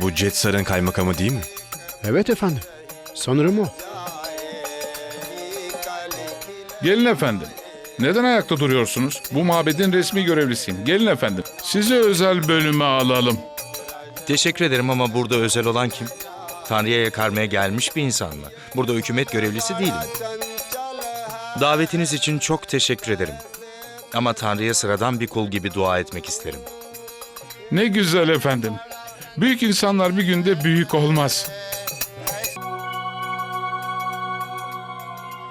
bu Jetsar'ın kaymakamı değil mi? Evet efendim. Sanırım o. Gelin efendim. Neden ayakta duruyorsunuz? Bu mabedin resmi görevlisiyim. Gelin efendim. Sizi özel bölüme alalım. Teşekkür ederim ama burada özel olan kim? Tanrı'ya yakarmaya gelmiş bir insan mı? Burada hükümet görevlisi değilim. Davetiniz için çok teşekkür ederim. Ama Tanrı'ya sıradan bir kul gibi dua etmek isterim. Ne güzel efendim. Büyük insanlar bir günde büyük olmaz.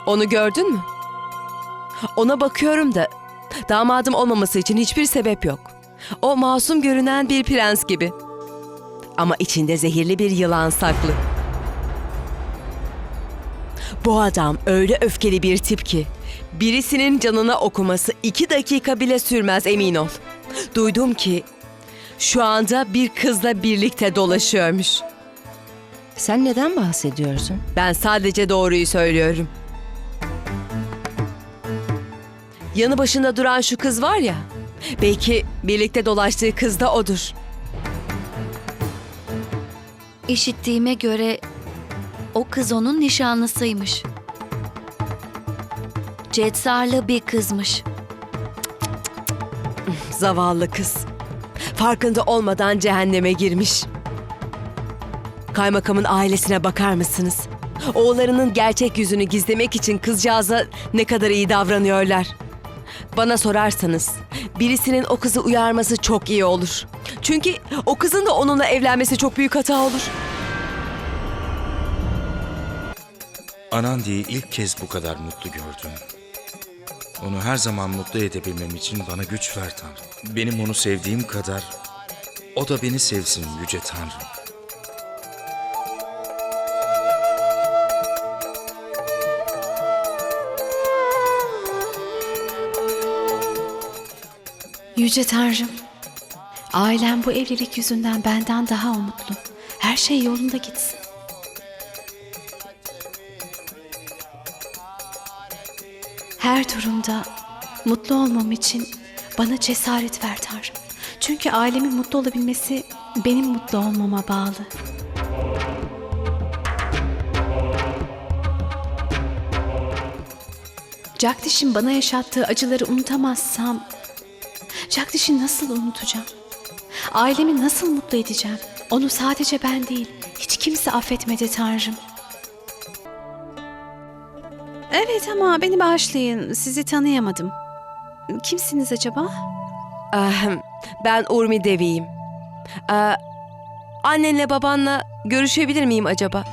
Onu gördün mü? Ona bakıyorum da damadım olmaması için hiçbir sebep yok. O masum görünen bir prens gibi. Ama içinde zehirli bir yılan saklı. Bu adam öyle öfkeli bir tip ki birisinin canına okuması iki dakika bile sürmez emin ol. Duydum ki şu anda bir kızla birlikte dolaşıyormuş. Sen neden bahsediyorsun? Ben sadece doğruyu söylüyorum. Yanı başında duran şu kız var ya. Belki birlikte dolaştığı kız da odur. İşittiğime göre o kız onun nişanlısıymış. Cetsarlı bir kızmış. Zavallı kız. Farkında olmadan cehenneme girmiş. Kaymakamın ailesine bakar mısınız? Oğullarının gerçek yüzünü gizlemek için kızcağıza ne kadar iyi davranıyorlar. Bana sorarsanız birisinin o kızı uyarması çok iyi olur. Çünkü o kızın da onunla evlenmesi çok büyük hata olur. Anandi'yi ilk kez bu kadar mutlu gördüm. Onu her zaman mutlu edebilmem için bana güç ver Tanrım. Benim onu sevdiğim kadar o da beni sevsin Yüce Tanrım. Yüce Tanrım, ailem bu evlilik yüzünden benden daha umutlu. Her şey yolunda gitsin. Her durumda mutlu olmam için bana cesaret ver Tanrım. Çünkü ailemin mutlu olabilmesi benim mutlu olmama bağlı. Jagdish'in bana yaşattığı acıları unutamazsam Jagdish'i nasıl unutacağım? Ailemi nasıl mutlu edeceğim? Onu sadece ben değil, hiç kimse affetmedi Tanrım. Evet ama beni bağışlayın, sizi tanıyamadım. Kimsiniz acaba? Ben Urmi Devi'yim. Annenle babanla görüşebilir miyim acaba?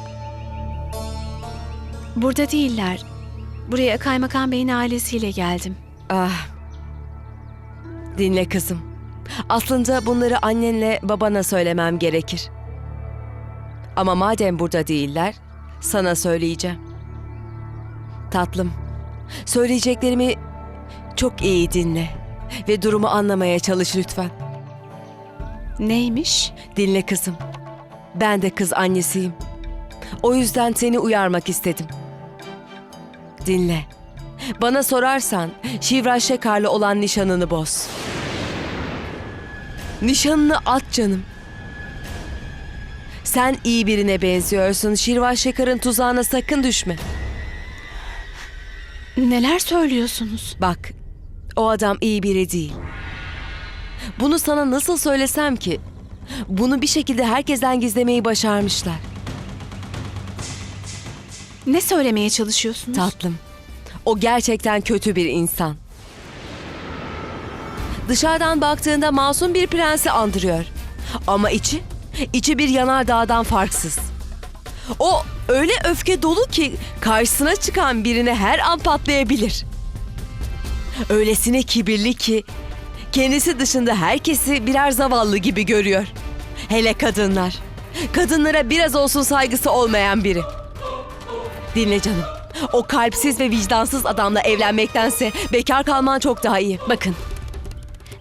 Burada değiller. Buraya Kaymakam Bey'in ailesiyle geldim. Ah. Dinle kızım. Aslında bunları annenle babana söylemem gerekir. Ama madem burada değiller, sana söyleyeceğim. Tatlım, söyleyeceklerimi çok iyi dinle ve durumu anlamaya çalış lütfen. Neymiş? Dinle kızım. Ben de kız annesiyim. O yüzden seni uyarmak istedim. Dinle. Bana sorarsan Şivra Şekar'la olan nişanını boz. Nişanını at canım. Sen iyi birine benziyorsun. Şirvan Şekar'ın tuzağına sakın düşme. Neler söylüyorsunuz? Bak, o adam iyi biri değil. Bunu sana nasıl söylesem ki? Bunu bir şekilde herkesten gizlemeyi başarmışlar. Ne söylemeye çalışıyorsunuz? Tatlım, o gerçekten kötü bir insan. Dışarıdan baktığında masum bir prensi andırıyor. Ama içi, içi bir yanardağdan farksız. O öyle öfke dolu ki karşısına çıkan birine her an patlayabilir. Öylesine kibirli ki kendisi dışında herkesi birer zavallı gibi görüyor. Hele kadınlar. Kadınlara biraz olsun saygısı olmayan biri. Dinle canım. O kalpsiz ve vicdansız adamla evlenmektense bekar kalman çok daha iyi. Bakın.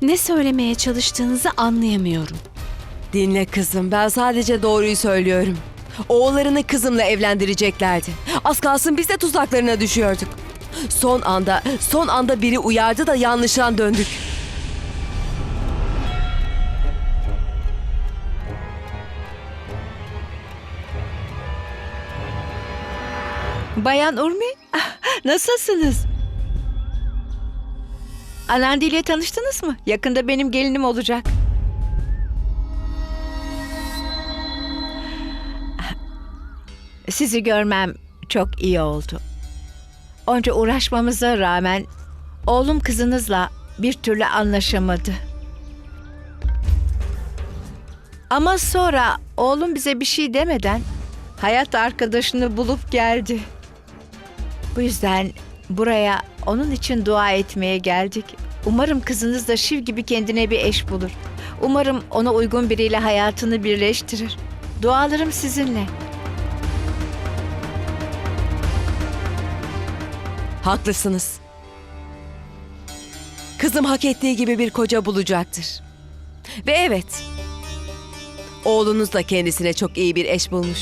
Ne söylemeye çalıştığınızı anlayamıyorum. Dinle kızım, ben sadece doğruyu söylüyorum. Oğullarını kızımla evlendireceklerdi. Az kalsın biz de tuzaklarına düşüyorduk. Son anda, son anda biri uyardı da yanlışan döndük. Bayan Urmi, nasılsınız? Anandi ile tanıştınız mı? Yakında benim gelinim olacak. Sizi görmem çok iyi oldu. Onca uğraşmamıza rağmen oğlum kızınızla bir türlü anlaşamadı. Ama sonra oğlum bize bir şey demeden hayat arkadaşını bulup geldi. Bu yüzden buraya onun için dua etmeye geldik. Umarım kızınız da Şiv gibi kendine bir eş bulur. Umarım ona uygun biriyle hayatını birleştirir. Dualarım sizinle. Haklısınız. Kızım hak ettiği gibi bir koca bulacaktır. Ve evet, oğlunuz da kendisine çok iyi bir eş bulmuş.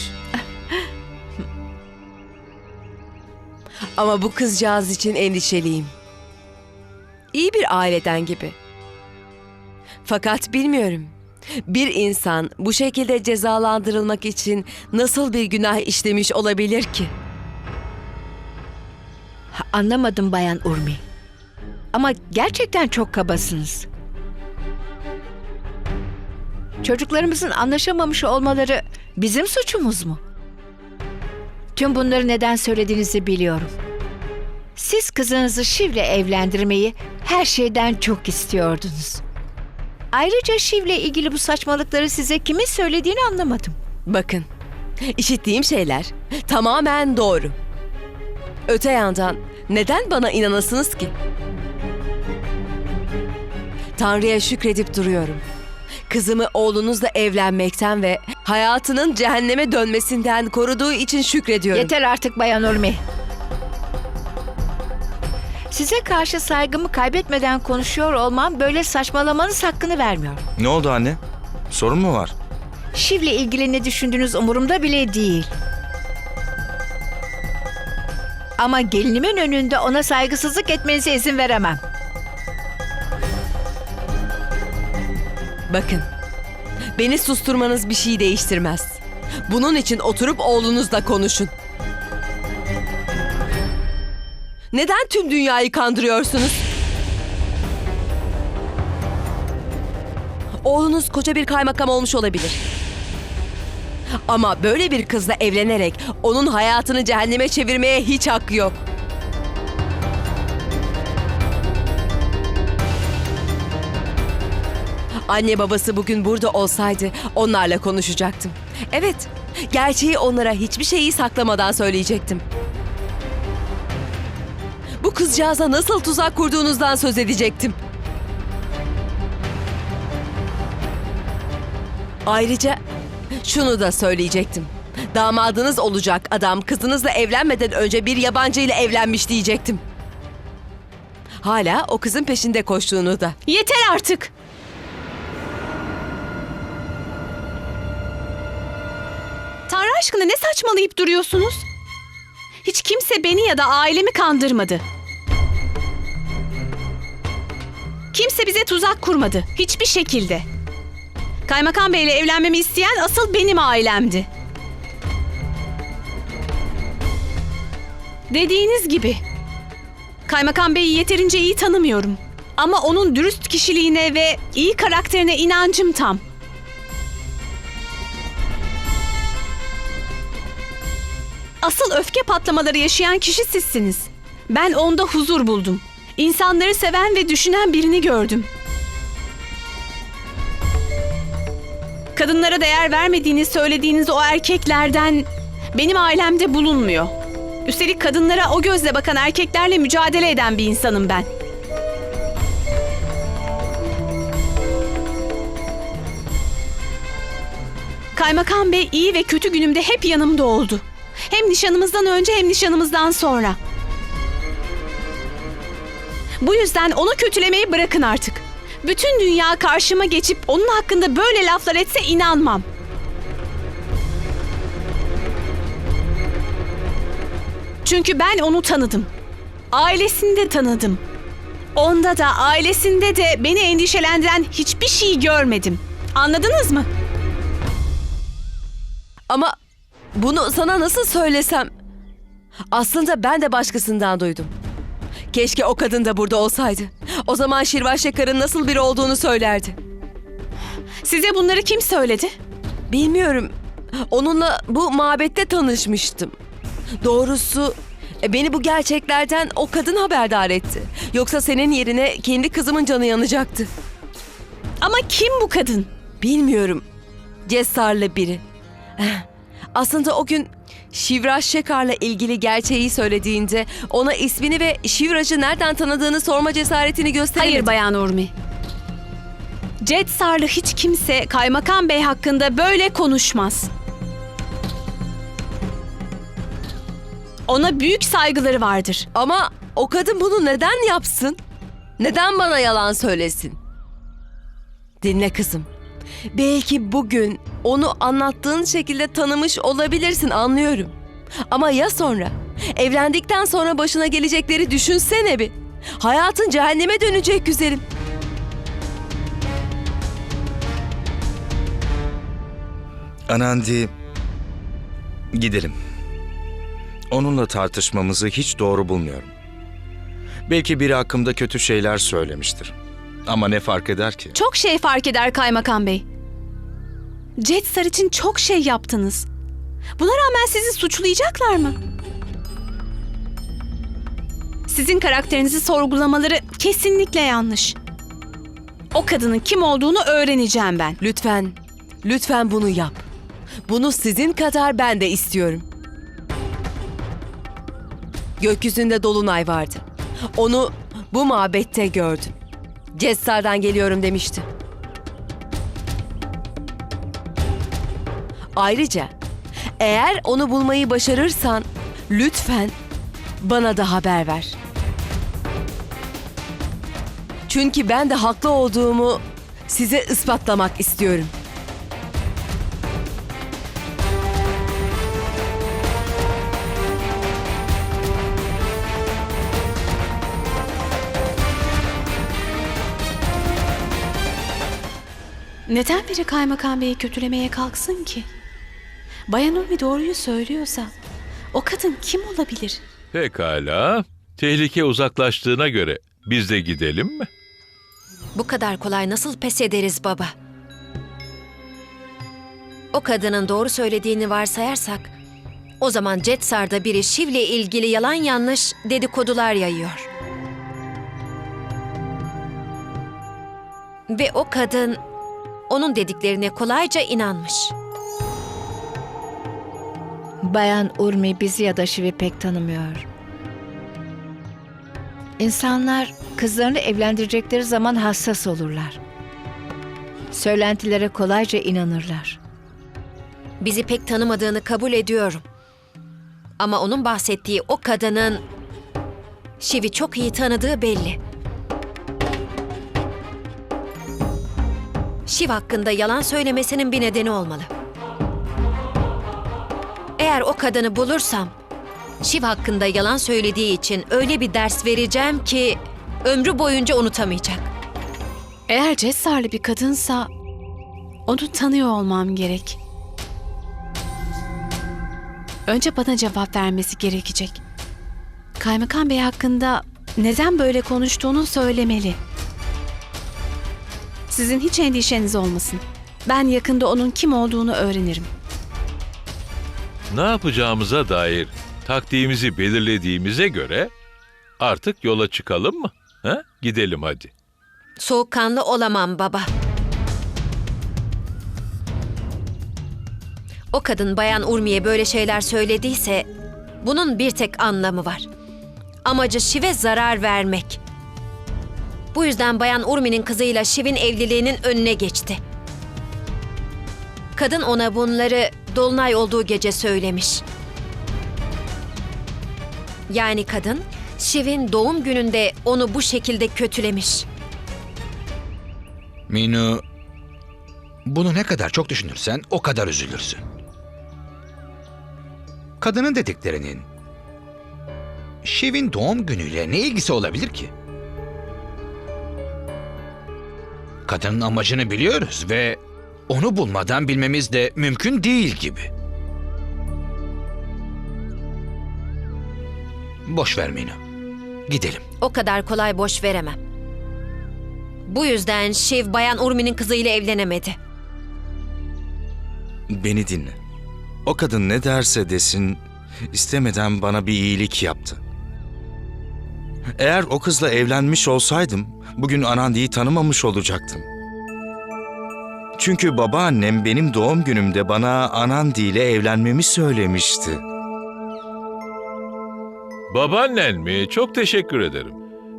Ama bu kızcağız için endişeliyim. İyi bir aileden gibi. Fakat bilmiyorum. Bir insan bu şekilde cezalandırılmak için nasıl bir günah işlemiş olabilir ki? Anlamadım Bayan Urmi. Ama gerçekten çok kabasınız. Çocuklarımızın anlaşamamış olmaları bizim suçumuz mu? Tüm bunları neden söylediğinizi biliyorum. Siz kızınızı Şiv'le evlendirmeyi her şeyden çok istiyordunuz. Ayrıca Şiv'le ilgili bu saçmalıkları size kimin söylediğini anlamadım. Bakın, işittiğim şeyler tamamen doğru. Öte yandan neden bana inanasınız ki? Tanrı'ya şükredip duruyorum. Kızımı oğlunuzla evlenmekten ve hayatının cehenneme dönmesinden koruduğu için şükrediyorum. Yeter artık Bayan Urmi. Size karşı saygımı kaybetmeden konuşuyor olmam böyle saçmalamanız hakkını vermiyor. Ne oldu anne? Sorun mu var? Şiv'le ilgili ne düşündüğünüz umurumda bile değil. Ama gelinimin önünde ona saygısızlık etmenize izin veremem. Bakın, beni susturmanız bir şey değiştirmez. Bunun için oturup oğlunuzla konuşun. Neden tüm dünyayı kandırıyorsunuz? Oğlunuz koca bir kaymakam olmuş olabilir. Ama böyle bir kızla evlenerek onun hayatını cehenneme çevirmeye hiç hakkı yok. Anne babası bugün burada olsaydı onlarla konuşacaktım. Evet, gerçeği onlara hiçbir şeyi saklamadan söyleyecektim. Bu kızcağıza nasıl tuzak kurduğunuzdan söz edecektim. Ayrıca şunu da söyleyecektim. Damadınız olacak adam kızınızla evlenmeden önce bir yabancı ile evlenmiş diyecektim. Hala o kızın peşinde koştuğunu da. Yeter artık. Tanrı aşkına ne saçmalayıp duruyorsunuz? Hiç kimse beni ya da ailemi kandırmadı. Kimse bize tuzak kurmadı. Hiçbir şekilde. Kaymakam Bey'le evlenmemi isteyen asıl benim ailemdi. Dediğiniz gibi. Kaymakam Bey'i yeterince iyi tanımıyorum. Ama onun dürüst kişiliğine ve iyi karakterine inancım tam. Asıl öfke patlamaları yaşayan kişi sizsiniz. Ben onda huzur buldum. İnsanları seven ve düşünen birini gördüm. Kadınlara değer vermediğini söylediğiniz o erkeklerden benim ailemde bulunmuyor. Üstelik kadınlara o gözle bakan erkeklerle mücadele eden bir insanım ben. Kaymakam Bey iyi ve kötü günümde hep yanımda oldu. Hem nişanımızdan önce hem nişanımızdan sonra. Bu yüzden onu kötülemeyi bırakın artık. Bütün dünya karşıma geçip onun hakkında böyle laflar etse inanmam. Çünkü ben onu tanıdım. Ailesini de tanıdım. Onda da ailesinde de beni endişelendiren hiçbir şey görmedim. Anladınız mı? Ama bunu sana nasıl söylesem? Aslında ben de başkasından duydum. Keşke o kadın da burada olsaydı. O zaman Şirvaş Şekar'ın nasıl biri olduğunu söylerdi. Size bunları kim söyledi? Bilmiyorum. Onunla bu mabette tanışmıştım. Doğrusu e, beni bu gerçeklerden o kadın haberdar etti. Yoksa senin yerine kendi kızımın canı yanacaktı. Ama kim bu kadın? Bilmiyorum. Cesarlı biri. Eh, Aslında o gün Şivraj Şekar'la ilgili gerçeği söylediğinde ona ismini ve Şivraj'ı nereden tanıdığını sorma cesaretini gösteremedim. Hayır Bayan Urmi. Cet Sarlı hiç kimse Kaymakam Bey hakkında böyle konuşmaz. Ona büyük saygıları vardır. Ama o kadın bunu neden yapsın? Neden bana yalan söylesin? Dinle kızım. Belki bugün onu anlattığın şekilde tanımış olabilirsin anlıyorum. Ama ya sonra? Evlendikten sonra başına gelecekleri düşünsene bir. Hayatın cehenneme dönecek güzelim. Anandi, gidelim. Onunla tartışmamızı hiç doğru bulmuyorum. Belki biri hakkımda kötü şeyler söylemiştir. Ama ne fark eder ki? Çok şey fark eder Kaymakam Bey. Cet Sar için çok şey yaptınız. Buna rağmen sizi suçlayacaklar mı? Sizin karakterinizi sorgulamaları kesinlikle yanlış. O kadının kim olduğunu öğreneceğim ben. Lütfen, lütfen bunu yap. Bunu sizin kadar ben de istiyorum. Gökyüzünde dolunay vardı. Onu bu mabette gördüm. Cessar'dan geliyorum demişti. Ayrıca eğer onu bulmayı başarırsan lütfen bana da haber ver. Çünkü ben de haklı olduğumu size ispatlamak istiyorum. Neden biri Kaymakam Bey'i kötülemeye kalksın ki? Bayan Urmi doğruyu söylüyorsa o kadın kim olabilir? Pekala. Tehlike uzaklaştığına göre biz de gidelim mi? Bu kadar kolay nasıl pes ederiz baba? O kadının doğru söylediğini varsayarsak, o zaman Cetsar'da biri Şiv'le ilgili yalan yanlış dedikodular yayıyor. Ve o kadın onun dediklerine kolayca inanmış. Bayan Urmi bizi ya da Şiv'i pek tanımıyor. İnsanlar kızlarını evlendirecekleri zaman hassas olurlar. Söylentilere kolayca inanırlar. Bizi pek tanımadığını kabul ediyorum. Ama onun bahsettiği o kadının Şiv'i çok iyi tanıdığı belli. Şiv hakkında yalan söylemesinin bir nedeni olmalı. Eğer o kadını bulursam, Şiv hakkında yalan söylediği için öyle bir ders vereceğim ki ömrü boyunca unutamayacak. Eğer Cessarlı bir kadınsa onu tanıyor olmam gerek. Önce bana cevap vermesi gerekecek. Kaymakam Bey hakkında neden böyle konuştuğunu söylemeli. Sizin hiç endişeniz olmasın. Ben yakında onun kim olduğunu öğrenirim. Ne yapacağımıza dair taktiğimizi belirlediğimize göre artık yola çıkalım mı? Ha? Gidelim hadi. Soğukkanlı olamam baba. O kadın Bayan Urmi'ye böyle şeyler söylediyse bunun bir tek anlamı var. Amacı Şiv'e zarar vermek. Bu yüzden Bayan Urmi'nin kızıyla Şiv'in evliliğinin önüne geçti. Kadın ona bunları dolunay olduğu gece söylemiş. Yani kadın Şiv'in doğum gününde onu bu şekilde kötülemiş. Minu, bunu ne kadar çok düşünürsen o kadar üzülürsün. Kadının dediklerinin Şiv'in doğum günüyle ne ilgisi olabilir ki? Kadının amacını biliyoruz ve onu bulmadan bilmemiz de mümkün değil gibi. Boş ver Minu. Gidelim. O kadar kolay boş veremem. Bu yüzden Şiv Bayan Urmi'nin kızıyla evlenemedi. Beni dinle. O kadın ne derse desin istemeden bana bir iyilik yaptı. Eğer o kızla evlenmiş olsaydım bugün Anandi'yi tanımamış olacaktım. Çünkü babaannem benim doğum günümde bana Anandi ile evlenmemi söylemişti. Babaannen mi? Çok teşekkür ederim.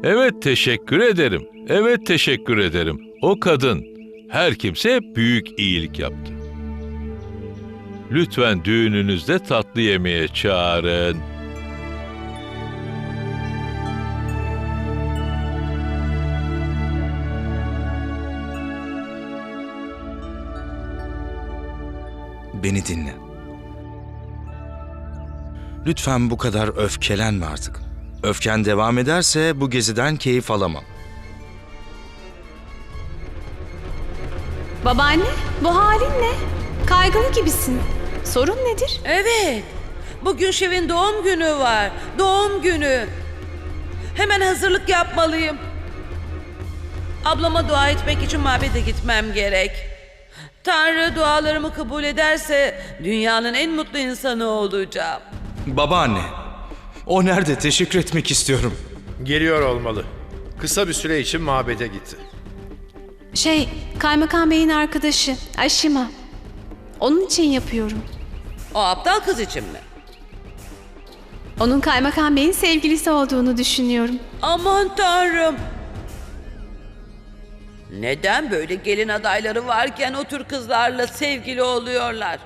Evet teşekkür ederim. Evet teşekkür ederim. O kadın her kimse büyük iyilik yaptı. Lütfen düğününüzde tatlı yemeğe çağırın. Beni dinle. Lütfen bu kadar öfkelenme artık. Öfken devam ederse bu geziden keyif alamam. Babaanne, bu halin ne? Kaygılı gibisin. Sorun nedir? Evet. Bugün Şev'in doğum günü var. Doğum günü. Hemen hazırlık yapmalıyım. Ablama dua etmek için mabede gitmem gerek. Tanrı dualarımı kabul ederse dünyanın en mutlu insanı olacağım. Babaanne, o nerede? Teşekkür etmek istiyorum. Geliyor olmalı. Kısa bir süre için mabede gitti. Şey, Kaymakam Bey'in arkadaşı Aşima. Onun için yapıyorum. O aptal kız için mi? Onun Kaymakam Bey'in sevgilisi olduğunu düşünüyorum. Aman tanrım. Neden böyle gelin adayları varken o tür kızlarla sevgili oluyorlar?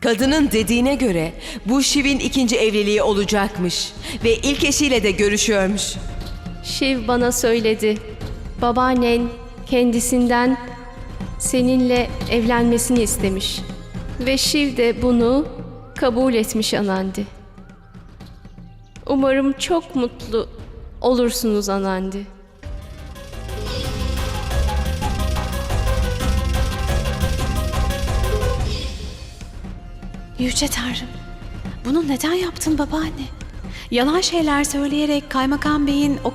Kadının dediğine göre bu Şiv'in ikinci evliliği olacakmış ve ilk eşiyle de görüşüyormuş. Şiv bana söyledi. Babaannen kendisinden seninle evlenmesini istemiş. Ve Şiv de bunu kabul etmiş Anandi. Umarım çok mutlu olursunuz Anandi. Yüce Tanrım, bunu neden yaptın babaanne? Yalan şeyler söyleyerek Kaymakam Bey'in o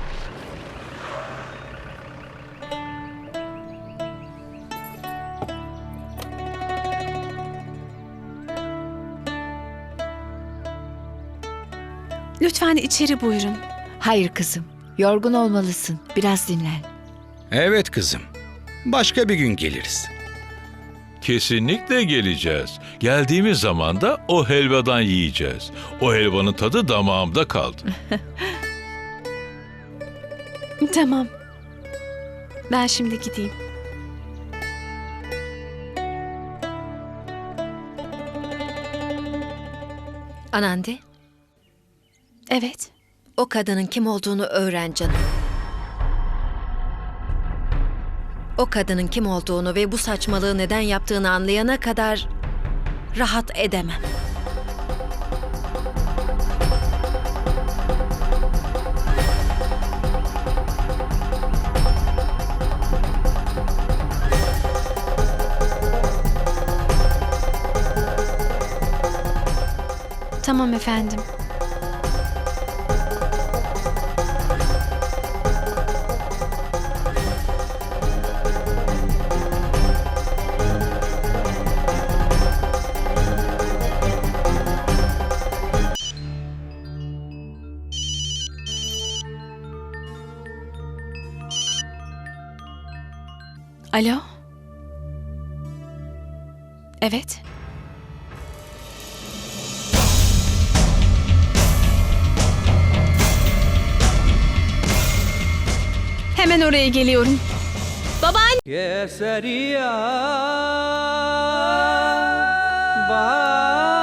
Lütfen içeri buyurun. Hayır kızım. Yorgun olmalısın. Biraz dinlen. Evet kızım. Başka bir gün geliriz. Kesinlikle geleceğiz. Geldiğimiz zaman da o helvadan yiyeceğiz. O helvanın tadı damağımda kaldı. Tamam. Ben şimdi gideyim. Anandi, Evet. o kadının kim olduğunu öğren canım. O kadının kim olduğunu ve bu saçmalığı neden yaptığını anlayana kadar rahat edemem. Tamam efendim. Alo? Evet. Hemen oraya geliyorum. Babaanne. Keseriya. Bye.